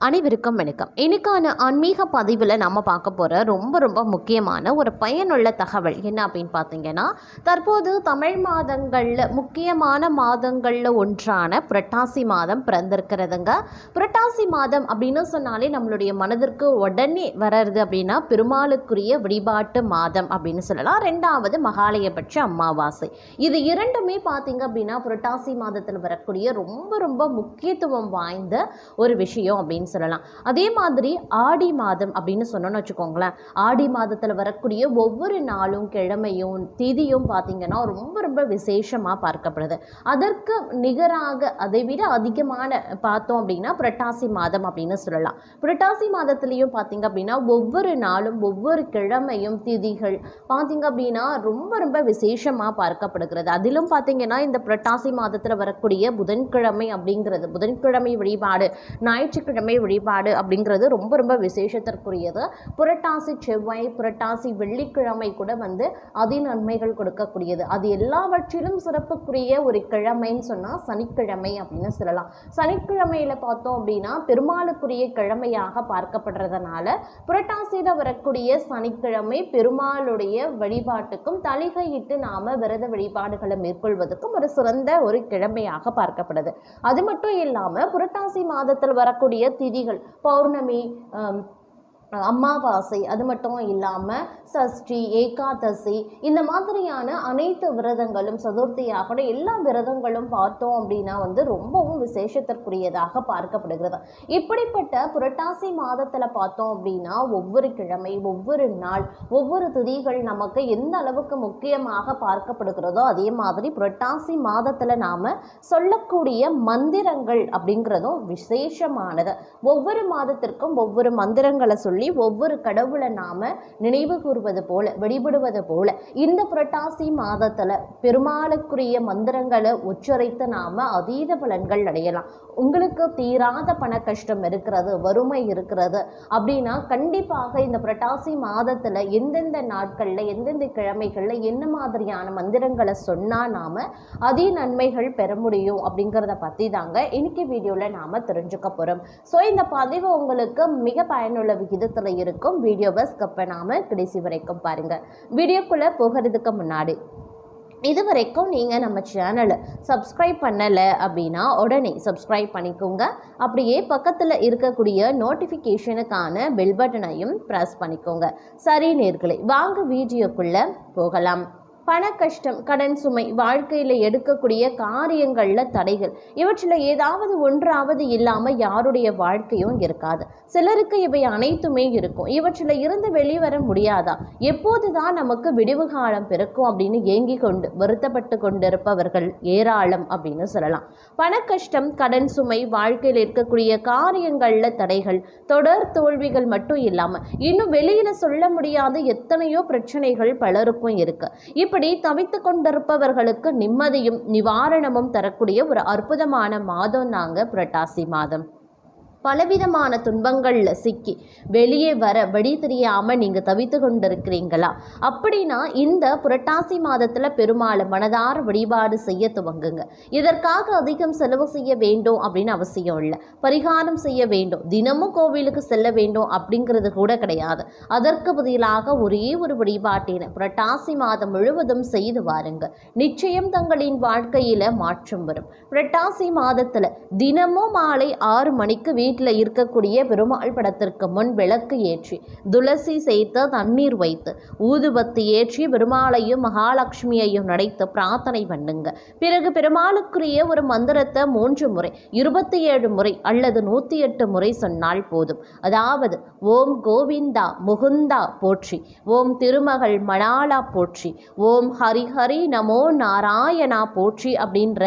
அனைவருக்கும் வணக்கம். இன்னைக்கான ஆன்மீக பதிவில் நம்ம பார்க்க போகிற ரொம்ப ரொம்ப முக்கியமான ஒரு பயனுள்ள தகவல் என்ன அப்படின்னு பார்த்தீங்கன்னா தற்போது தமிழ் மாதங்களில் முக்கியமான மாதங்களில் ஒன்றான புரட்டாசி மாதம் பிறந்திருக்கிறதுங்க. புரட்டாசி மாதம் அப்படின்னு சொன்னாலே நம்மளுடைய மனதிற்கு உடனே வர்றது அப்படின்னா பெருமாளுக்குரிய வழிபாட்டு மாதம் அப்படின்னு சொல்லலாம். ரெண்டாவது மகாலயபட்ச அமாவாசை. இது இரண்டுமே பார்த்தீங்க அப்படின்னா புரட்டாசி மாதத்தில் வரக்கூடிய ரொம்ப ரொம்ப முக்கியத்துவம் வாய்ந்த ஒரு விஷயம் அப்படின்னு சொல்லலாம். அதே மாதிரி ஆடி மாதம் அப்படின்னு சொன்னோன்னு வச்சுக்கோங்களேன். ஆடி மாதத்தில் வரக்கூடிய ஒவ்வொரு நாளும் கிழமையும் திதியும் பார்த்தீங்கன்னா ரொம்ப ரொம்ப விசேஷமாக பார்க்கப்படுது. அதற்கு நிகராக அதை விட அதிகமான பார்த்தோம் அப்படின்னா புரட்டாசி மாதம் அப்படின்னு சொல்லலாம். புரட்டாசி மாதத்துலேயும் பார்த்தீங்க அப்படின்னா ஒவ்வொரு நாளும் ஒவ்வொரு கிழமையும் திதிகள் பார்த்தீங்க அப்படின்னா ரொம்ப ரொம்ப விசேஷமாக பார்க்கப்படுகிறது. அதிலும் பார்த்தீங்கன்னா இந்த புரட்டாசி மாதத்தில் வரக்கூடிய புதன்கிழமை அப்படிங்கிறது புதன்கிழமை வழிபாடு ஞாயிற்றுக்கிழமை வழிபாடு அப்படிங்கிறது ரொம்ப ரொம்ப விசேஷத்திற்குரியது. புரட்டாசி செவ்வாய் புரட்டாசி வெள்ளிக்கிழமை கூட வந்து அதி நன்மைகள் கொடுக்கக்கூடியது. அது எல்லாவற்றிலும் சிறப்புக்குரிய ஒரு கிழமைன்னு சொன்னால் சனிக்கிழமை அப்படின்னு சொல்லலாம். சனிக்கிழமையில் பார்த்தோம் அப்படின்னா பெருமாளுக்குரிய கிழமையாக பார்க்கப்படுறதுனால புரட்டாசியில் வரக்கூடிய சனிக்கிழமை பெருமாளுடைய வழிபாட்டுக்கும் தலிகையிட்டு நாம் விரத வழிபாடுகளை மேற்கொள்வதற்கும் ஒரு சிறந்த ஒரு கிழமையாக பார்க்கப்படுது. அது மட்டும் இல்லாமல் புரட்டாசி மாதத்தில் வரக்கூடிய திதிகள் பௌர்ணமி அமாவாசை அது மட்டும் இல்லாமல் சஷ்டி ஏகாதசி இந்த மாதிரியான அனைத்து விரதங்களும் சதுர்த்தியாக எல்லா விரதங்களும் பார்த்தோம் அப்படின்னா வந்து ரொம்பவும் விசேஷத்திற்குரியதாக பார்க்கப்படுகிறது. இப்படிப்பட்ட புரட்டாசி மாதத்தில் பார்த்தோம் அப்படின்னா ஒவ்வொரு கிழமை ஒவ்வொரு நாள் ஒவ்வொரு திதிகள் நமக்கு எந்த அளவுக்கு முக்கியமாக பார்க்கப்படுகிறதோ அதே மாதிரி புரட்டாசி மாதத்தில் நாம் சொல்லக்கூடிய மந்திரங்கள் அப்படிங்கிறதும் விசேஷமானது. ஒவ்வொரு மாதத்திற்கும் ஒவ்வொரு மந்திரங்களை சொல்லி ஒவ்வொரு கடவுளை நாம நினைவு கூறுவது போல வழிபடுவது போல இந்த புரட்டாசி மாதத்தில் பெருமாளுக்குரிய மந்திரங்களை உச்சரித்து நாம அதீத பலன்கள் அடையலாம். உங்களுக்கு தீராத பண கஷ்டம் இருக்கிறது வறுமை இருக்கிறது அப்படின்னா கண்டிப்பாக இந்த புரட்டாசி மாதத்தில் எந்தெந்த நாட்களில் எந்தெந்த கிழமைகளில் என்ன மாதிரியான மந்திரங்களை சொன்னால் நாம் அதே நன்மைகள் பெற முடியும் அப்படிங்கிறத பற்றி தாங்க இன்னைக்கு வீடியோவில் நாம் தெரிஞ்சுக்க போகிறோம் ஸோ இந்த பதிவு உங்களுக்கு மிக பயனுள்ள விகிதத்தில் இருக்கும் வீடியோவை ஸ்கிப் பண்ணாமல் கடைசி வரைக்கும் பாருங்கள் வீடியோக்குள்ளே போகிறதுக்கு முன்னாடி இது வரைக்கும் நீங்கள் நம்ம சேனலை சப்ஸ்கிரைப் பண்ணலை அப்படின்னா உடனே சப்ஸ்கிரைப் பண்ணிக்கோங்க. அப்படியே பக்கத்தில் இருக்கக்கூடிய நோட்டிஃபிகேஷனுக்கான பெல் பட்டனையும் ப்ரெஸ் பண்ணிக்கோங்க. சரி நேர்களே வாங்க வீடியோக்குள்ளே போகலாம். பண கஷ்டம் கடன் சுமை வாழ்க்கையில் எடுக்கக்கூடிய காரியங்களில் தடைகள். இவற்றில் ஏதாவது ஒன்றாவது இல்லாமல் யாருடைய வாழ்க்கையும் இருக்காது. சிலருக்கு இவை அனைத்துமே இருக்கும். இவற்றில் இருந்து வெளிவர முடியாதா? எப்போது தான் நமக்கு விடிவு காலம் பிறக்கும் அப்படின்னு ஏங்கி கொண்டு வருத்தப்பட்டு கொண்டிருப்பவர்கள் ஏராளம் அப்படின்னு சொல்லலாம். பண கஷ்டம் கடன் சுமை வாழ்க்கையில் இருக்கக்கூடிய காரியங்களில் தடைகள் தொடர் தோல்விகள் மட்டும் இல்லாமல் இன்னும் வெளியில் சொல்ல முடியாத எத்தனையோ பிரச்சனைகள் பலருக்கும் இருக்குது இருக்கு. இப்படி தவித்து கொண்டிருப்பவர்களுக்கு நிம்மதியும் நிவாரணமும் தரக்கூடிய ஒரு அற்புதமான மாதம் தாங்க புரட்டாசி மாதம். பலவிதமான துன்பங்களில் சிக்கி வெளியே வர வழி தெரியாமல் நீங்கள் தவித்து கொண்டிருக்கிறீங்களா? அப்படின்னா இந்த புரட்டாசி மாதத்தில் பெருமாளை மனதார வழிபாடு செய்ய துவங்குங்க. இதற்காக அதிகம் செலவு செய்ய வேண்டும் அப்படின்னு அவசியம் இல்லை. பரிகாரம் செய்ய வேண்டும். தினமும் கோவிலுக்கு செல்ல வேண்டும் அப்படிங்கிறது கூட கிடையாது. அதற்கு பதிலாக ஒரே ஒரு வழிபாட்டினை புரட்டாசி மாதம் முழுவதும் செய்து வாருங்க. நிச்சயம் தங்களின் வாழ்க்கையில் மாற்றம் வரும். புரட்டாசி மாதத்தில் தினமும் மாலை ஆறு மணிக்கு வீட்டில் இருக்கக்கூடிய பெருமாள் படத்திற்கு முன் விளக்கு ஏற்றி துளசி சேர்த்து தண்ணீர் வைத்து ஊதுபத்து ஏற்றி பெருமாளையும் மகாலட்சுமியையும் நடைத்து பிரார்த்தனை பண்ணுங்க. பிறகு பெருமாளுக்குரிய ஒரு மந்திரத்தை மூன்று முறை இருபத்தி ஏழு முறை அல்லது நூற்றி எட்டு முறை சொன்னால் போதும். அதாவது ஓம் கோவிந்தா முகுந்தா போற்றி ஓம் திருமகள் மணாலா போற்றி ஓம் ஹரிஹரி நமோ நாராயணா போற்றி அப்படின்ற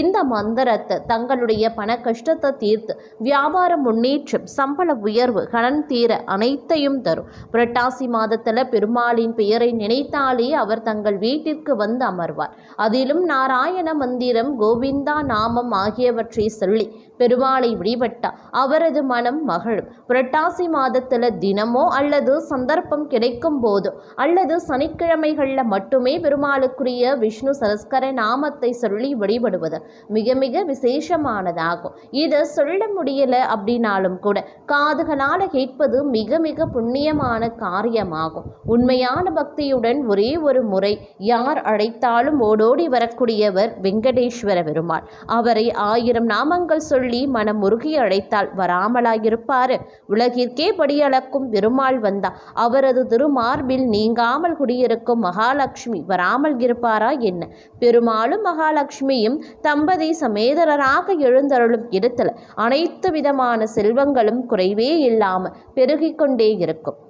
இந்த மந்திரத்தை தங்களுடைய பண கஷ்டத்தை தீர்த்து வியாபார வியாபார முன்னேற்றம் சம்பள உயர்வு கடன் தீர அனைத்தையும் தரும். புரட்டாசி மாதத்தில் பெருமாளின் பெயரை நினைத்தாலே அவர் தங்கள் வீட்டிற்கு வந்து அமர்வார். அதிலும் நாராயண மந்திரம் கோவிந்தா நாமம் ஆகியவற்றை சொல்லி பெருமாளை வழிபட்டா அவரது மனம் மகிழும். புரட்டாசி மாதத்தில் தினமோ அல்லது சந்தர்ப்பம் கிடைக்கும் போதோ அல்லது சனிக்கிழமைகளில் மட்டுமே பெருமாளுக்குரிய விஷ்ணு சரஸ்கர நாமத்தை சொல்லி வழிபடுவது மிக மிக விசேஷமானதாகும். இதை சொல்ல முடியல அப்படின்னாலும் கூட காதுகளால் கேட்பது மிக மிக புண்ணியமான காரியமாகும். உண்மையான பக்தியுடன் ஒரே ஒரு முறை யார் அழைத்தாலும் ஓடோடி வரக்கூடியவர் வெங்கடேஸ்வர பெருமாள். அவரை ஆயிரம் நாமங்கள் சொல்லி மனம் உருகி அழைத்தால் வராமலாயிருப்பாரு. உலகிற்கே படியளக்கும் பெருமாள் வந்தா அவரது திருமார்பில் நீங்காமல் குடியிருக்கும் மகாலட்சுமி வராமல் இருப்பாரா என்ன? பெருமாளும் மகாலட்சுமியும் தம்பதி சமேதரராக எழுந்தருளும் இடத்துல அனைத்து விதமான செல்வங்களும் குறைவே இல்லாமல் பெருகிக்கொண்டே இருக்கும்.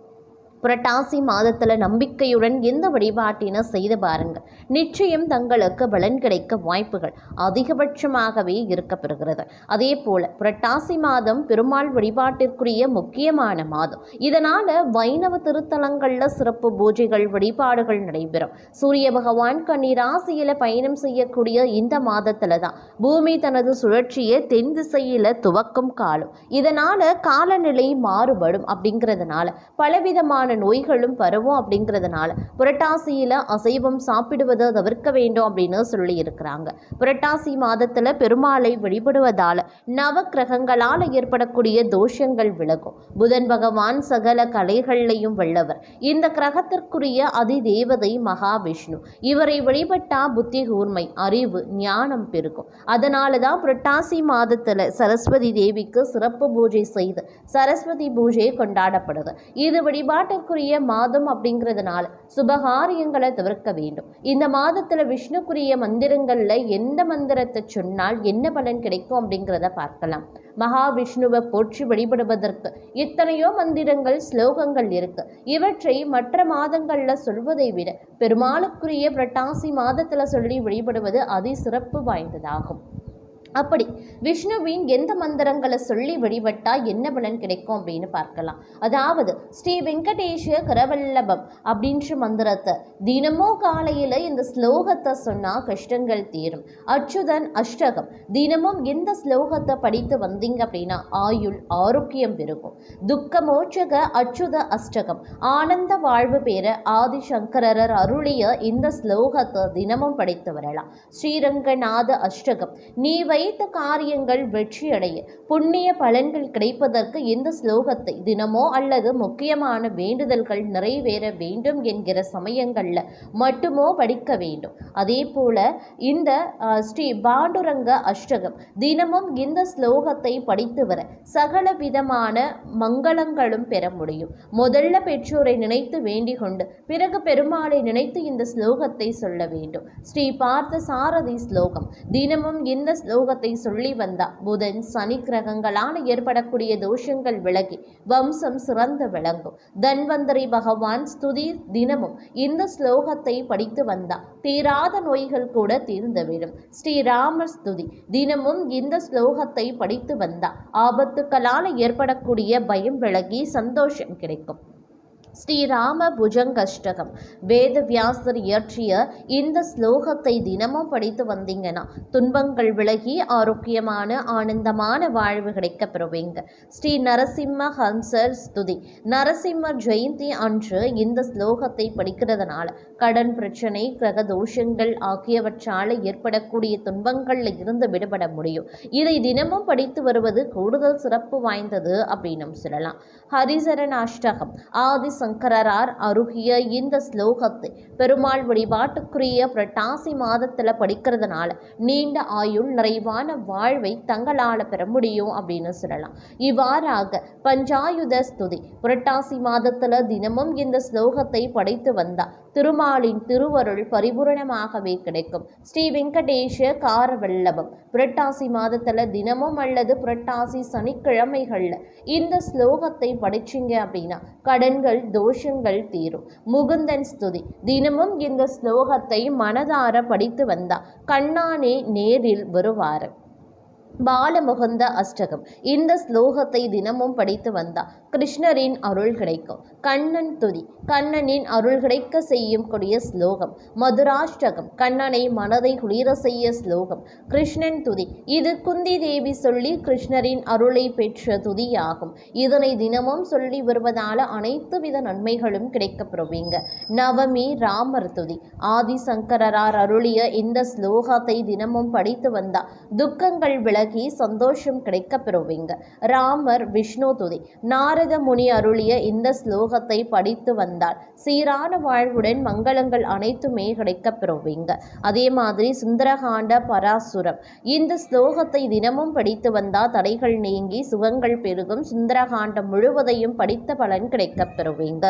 புரட்டாசி மாதத்தில் நம்பிக்கையுடன் எந்த வழிபாட்டினை செய்து பாருங்கள் நிச்சயம் தங்களுக்கு பலன் கிடைக்க வாய்ப்புகள் அதிகபட்சமாகவே இருக்கப்பெறுகிறது. அதே போல புரட்டாசி மாதம் பெருமாள் வழிபாட்டிற்குரிய முக்கியமான மாதம். இதனால வைணவ திருத்தலங்களில் சிறப்பு பூஜைகள் வழிபாடுகள் நடைபெறும். சூரிய பகவான் கன்னி ராசியில பயணம் செய்யக்கூடிய இந்த மாதத்துல தான் பூமி தனது சுழற்சியை தென் திசையில் துவக்கும் காலம். இதனால் காலநிலை மாறுபடும் அப்படிங்கிறதுனால பலவிதமான விதமான நோய்களும் பரவும் அப்படிங்கிறதுனால புரட்டாசியில் அசைவம் சாப்பிடுவதை தவிர்க்க வேண்டும் அப்படின்னு சொல்லியிருக்கிறாங்க. புரட்டாசி மாதத்தில் பெருமாளை வழிபடுவதால் நவ கிரகங்களால் ஏற்படக்கூடிய தோஷங்கள் விலகும். புதன் பகவான் சகல கலைகள்லையும் வல்லவர். இந்த கிரகத்திற்குரிய அதிதேவதை மகாவிஷ்ணு. இவரை வழிபட்டா புத்தி கூர்மை அறிவு ஞானம் பெருகும். அதனால தான் புரட்டாசி மாதத்தில் சரஸ்வதி தேவிக்கு சிறப்பு பூஜை செய்து சரஸ்வதி பூஜை கொண்டாடப்படுது. இது வழிபாட்டிற்குரிய மாதம் அப்படிங்கிறதுனால சுபகாரியங்களை தவிர்க்க வேண்டும். இந்த மாதத்துல விஷ்ணுக்குரிய மந்திரங்கள்ல எந்த மந்திரத்தை சொன்னால் என்ன பலன் கிடைக்கும் அப்படிங்கிறத பார்க்கலாம். மகாவிஷ்ணுவை போற்றி வழிபடுவதற்கு எத்தனையோ மந்திரங்கள் ஸ்லோகங்கள் இருக்கு. இவற்றை மற்ற மாதங்கள்ல சொல்வதை விட பெருமாளுக்குரிய புரட்டாசி மாதத்துல சொல்லி வழிபடுவது அதி சிறப்பு வாய்ந்ததாகும். அப்படி விஷ்ணுவின் எந்த மந்திரங்களை சொல்லி வழிபட்டால் என்ன பலன் கிடைக்கும் அப்படின்னு பார்க்கலாம். அதாவது ஸ்ரீ வெங்கடேஷ கரவல்லபம் அப்படின்ற மந்திரத்தை தினமும் காலையில் இந்த ஸ்லோகத்தை சொன்னால் கஷ்டங்கள் தீரும். அச்சுதன் அஷ்டகம் தினமும் எந்த ஸ்லோகத்தை படித்து வந்தீங்க அப்படின்னா ஆயுள் ஆரோக்கியம் பெருகும். துக்க மோட்சக அச்சுத அஷ்டகம் ஆனந்த வாழ்வு பெற ஆதிசங்கரர் அருளிய இந்த ஸ்லோகத்தை தினமும் படித்து வரலாம். ஸ்ரீரங்கநாத அஷ்டகம் நீவை நினைத்த காரியங்கள் வெற்றியடைய புண்ணிய பலன்கள் கிடைப்பதற்கு இந்த ஸ்லோகத்தை தினமோ அல்லது முக்கியமான வேண்டுதல்கள் நிறைவேற வேண்டும் என்கிற சமயங்களில் மட்டுமோ படிக்க வேண்டும். அதே போல இந்த ஸ்ரீ பாண்டுரங்க அஷ்டகம் தினமும் இந்த ஸ்லோகத்தை படித்து வர சகல விதமான மங்களங்களும் பெற முடியும். முதல்ல பெற்றோரை நினைத்து வேண்டிக் கொண்டு பிறகு பெருமாளை நினைத்து இந்த ஸ்லோகத்தை சொல்ல வேண்டும். ஸ்ரீ பார்த்த சாரதி ஸ்லோகம் தினமும் இந்த ஸ்லோகத்தை சொல்லி வந்தா. புதன் சனி கிரகங்களால் ஏற்படக்கூடிய தோஷங்கள் விலகி வம்சம் சிறந்து விளங்கும். தன்வந்தரி பகவான் ஸ்துதி தினமும் இந்த ஸ்லோகத்தை படித்து வந்தா. தீராத நோய்கள் கூட தீர்ந்துவிடும். ஸ்ரீராமர் ஸ்துதி தினமும் இந்த ஸ்லோகத்தை படித்து வந்தா. ஆபத்துக்களால் ஏற்படக்கூடிய பயம் விலகி சந்தோஷம் கிடைக்கும். ஸ்ரீராம புஜங்கஷ்டகம் வேதவியாசர் இயற்றிய இந்த ஸ்லோகத்தை தினமும் படித்து வந்தீங்கன்னா துன்பங்கள் விலகி ஆரோக்கியமான ஆனந்தமான வாழ்வு கிடைக்க பெறுவீங்க. ஸ்ரீ நரசிம்ம ஹம்சர் ஸ்துதி. நரசிம்ம ஜெயந்தி அன்று இந்த ஸ்லோகத்தை படிக்கிறதுனால கடன் பிரச்சனை கிரக தோஷங்கள் ஆகியவற்றால் ஏற்படக்கூடிய துன்பங்களில் இருந்து விடுபட முடியும். இதை தினமும் படித்து வருவது கூடுதல் சிறப்பு வாய்ந்தது அப்படின்னு சொல்லலாம். ஹரிசரன் அஷ்டகம் ஆதி சங்கரரார் அருகிய இந்த ஸ்லோகத்தை பெருமாள் வழிபாட்டுக்குரிய புரட்டாசி மாதத்தில் படிக்கிறதுனால நீண்ட ஆயுள் நிறைவான வாழ்வை தங்களால் பெற முடியும் அப்படின்னு சொல்லலாம். இவ்வாறாக பஞ்சாயுத ஸ்துதி புரட்டாசி மாதத்தில் தினமும் இந்த ஸ்லோகத்தை படித்து வந்தா திருமாலின் திருவருள் பரிபூரணமாகவே கிடைக்கும். ஸ்ரீ வெங்கடேஷ காரவல்லபம் புரட்டாசி மாதத்தில் தினமும் அல்லது புரட்டாசி சனிக்கிழமைகளில் இந்த ஸ்லோகத்தை படிச்சிங்க அப்படின்னா கடன்கள் தோஷங்கள் தீரும். முகுந்தன் ஸ்துதி. தினமும் இந்த ஸ்லோகத்தை மனதார படித்து வந்தா கண்ணானே நேரில் வருவார் பாலமுகுந்த அஷ்டகம். இந்த ஸ்லோகத்தை தினமும் படித்து வந்தா கிருஷ்ணரின் அருள் கிடைக்கும். கண்ணன் துதி. கண்ணனின் அருள் கிடைக்க செய்யும் கூடிய ஸ்லோகம். மதுராஷ்டகம். கண்ணனை மனதை குளிர செய்ய ஸ்லோகம். கிருஷ்ணன் துதி. இது குந்தி தேவி சொல்லி கிருஷ்ணரின் அருளை பெற்ற துதியாகும். இதனை தினமும் சொல்லி வருவதால் அனைத்து வித நன்மைகளும் கிடைக்கப்பெறுவீங்க நவமி ராமர் துதி. ஆதிசங்கரார் அருளிய இந்த ஸ்லோகத்தை தினமும் படித்து வந்தா துக்கங்கள் விலகி சந்தோஷம் கிடைக்கப்பெறுவீங்க ராமர் விஷ்ணு துதி. நாரத முனி அருளிய இந்த ஸ்லோகத்தை படித்து வந்தால் சீரான வாழ்வுடன் மங்களங்கள் அனைத்துமே கிடைக்கப் பெறுவீங்க. அதே மாதிரி சுந்தரகாண்ட பராசுரம். இந்த ஸ்லோகத்தை தினமும் படித்து வந்தால் தடைகள் நீங்கி சுகங்கள் பெருகும். சுந்தரகாண்டம் முழுவதையும் படித்த பலன் கிடைக்கப் பெறுவீங்க.